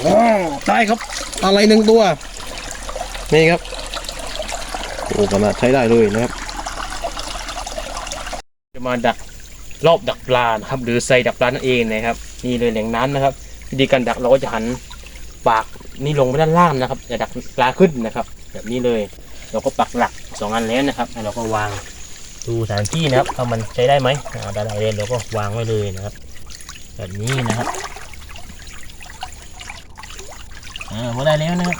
โอ้ได้ครับ อะไรหนึ่งตัว นี่ครับโอ้ขนาดใช้ได้เลยนะครับ จะมาดักรอบดักปลานะครับ หรือใส่ดักปลานั่นเองนะครับ นี่เลยแหล่งน้ำนะครับ วิธีการดักเราก็จะหันปากนี่ลงไปด้านล่างนะครับอย่าดักปลาขึ้นนะครับ แบบนี้เลย เราก็ปักหลักสองอันแล้วนะครับแล้วเราก็วางดูสถานที่นะครับว่ามันใช้ได้ไหมอ่าได้เลยเราก็วางไว้เลยนะครับ แบบนี้นะครับ อ่าพอได้แล้วนะครับ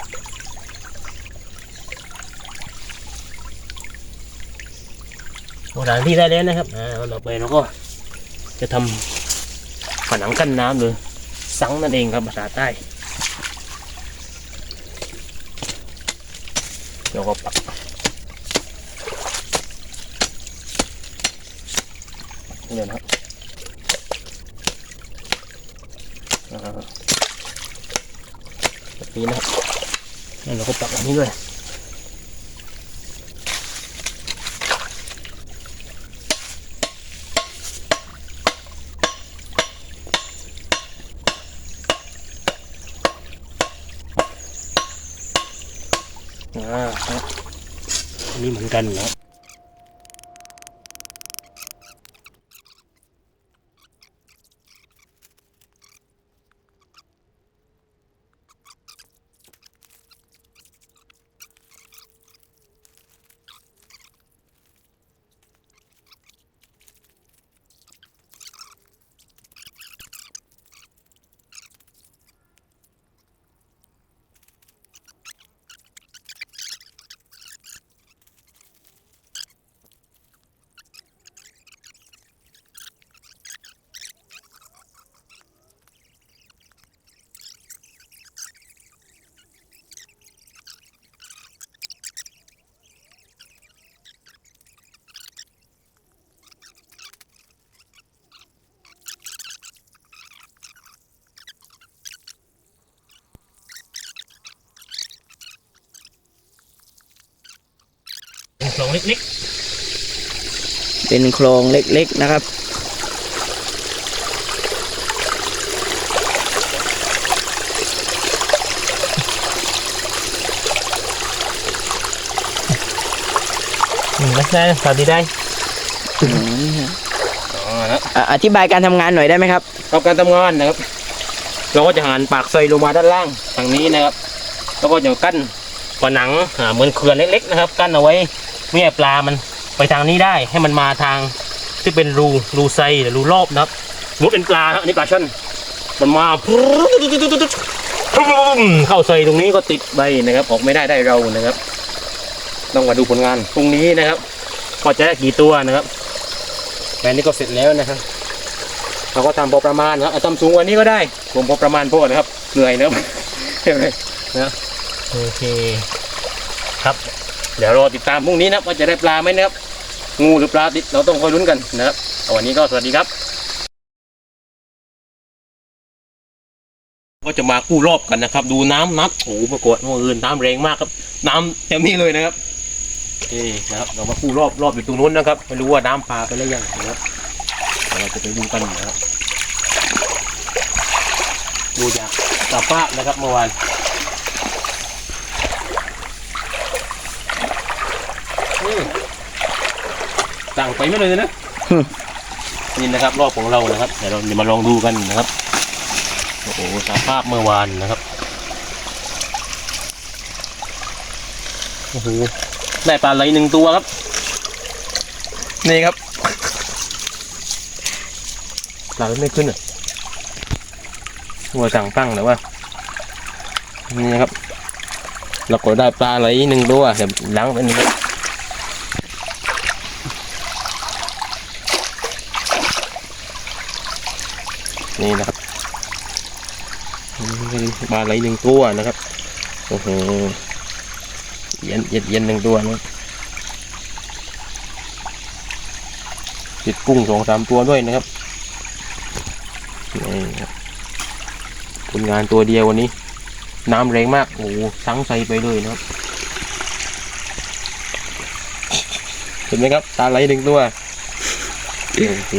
พอสถาที่ได้แล้วนะครับอ่าเราไปเราก็จะทำผนังกั้นน้ำหรือสังนั่นเองครับภาษาใต้เราก็ปักเนี่เลยนะครับ แบบนี้นะครับแล้วเราก็ปักแบบนี้ด้วยอ่าครับอันนี้เหมือนกันนะ ครับเป็นโครงเล็กเป็นโครงเล็กๆนะครับๆอืมไม่ได้สวัสดีได้อ๋อนะอะอธิบายการทำงานหน่อยได้ไหมครับเราการทำงานนะครับ เราก็จะหันปากใส่ลงมาด้านล่างทางนี้นะครับ แล้วก็จะกั้นผนังอ่าเหมือนเขื่อนเล็กๆนะครับ กั้นเอาไว้ ไม่ให้ปลามันไปทางนี้ได้ให้มันมาทางที่เป็นรูรูไซหรือรูรอบนะครับสมมติเป็นปลาครับอันนี้ปลาช่อนมันมาเข้าใส่ตรงนี้ก็ติดใบนะครับ ออกไม่ได้ได้เรานะครับ ต้องมาดูผลงานตรงนี้นะครับก็จะได้กี่ตัวนะครับแบนนี้ก็เสร็จแล้วนะครับเราก็ทำพอประมาณนะครับเอาทำสูงกวันนี้ก็ได้ ผมพอประมาณพอนะครับเหนื่อยนะครับใช่ไหมนะโอเคครับ เดี๋ยวรอติดตามพรุ่งนี้นะครับว่าจะได้ปลาไหมนะครับ งูหรือปลาติดเราต้องคอยลุ้นกันนะครับเอาวันนี้ก็สวัสดีครับ ก็จะมากู้รอบกันนะครับ ดูน้ำนับโอ้ปรากฏเมื่อคืนน้ำแรงมากครับ น้ำเต็มที่เลยนะครับนี่นะครับเรามากู้รอบรอบอยู่ตรงนู้นนะครับไม่รู้ว่าน้ำปลาไปแล้วยังนะครับเราจะไปดูกันนะครับดูจากสภานะครับเมื่อวานอืม ต่างไปไม่เลยนะฮึนี่นะครับ รอบของเรานะครับเดี๋ยวเราจะมาลองดูกันนะครับโอ้โหสภาพเมื่อวานนะครับโอ้โหได้ปลาไหลหนึ่งตัวครับ นี่ครับปลาไม่ขึ้นอะวัวสั่งตั้งแต่ว่านี่นะครับเราก็ได้ปลาไหลหนึ่งตัวเดี๋ยวล้างไปนี่ครับ นี่นะครับปลาไหลหนึ่งตัวนะครับโอ้โหเย็นเย็นเย็นหนึ่งตัวนะติดกุ้งสองสามตัวด้วยนะครับนี่ครับผลงานตัวเดียววันนี้ น้ำแรงมากโอ้โหสังใสไปเลยนะครับ เห็นไหมครับตาไหลหนึ่งตัวโอเค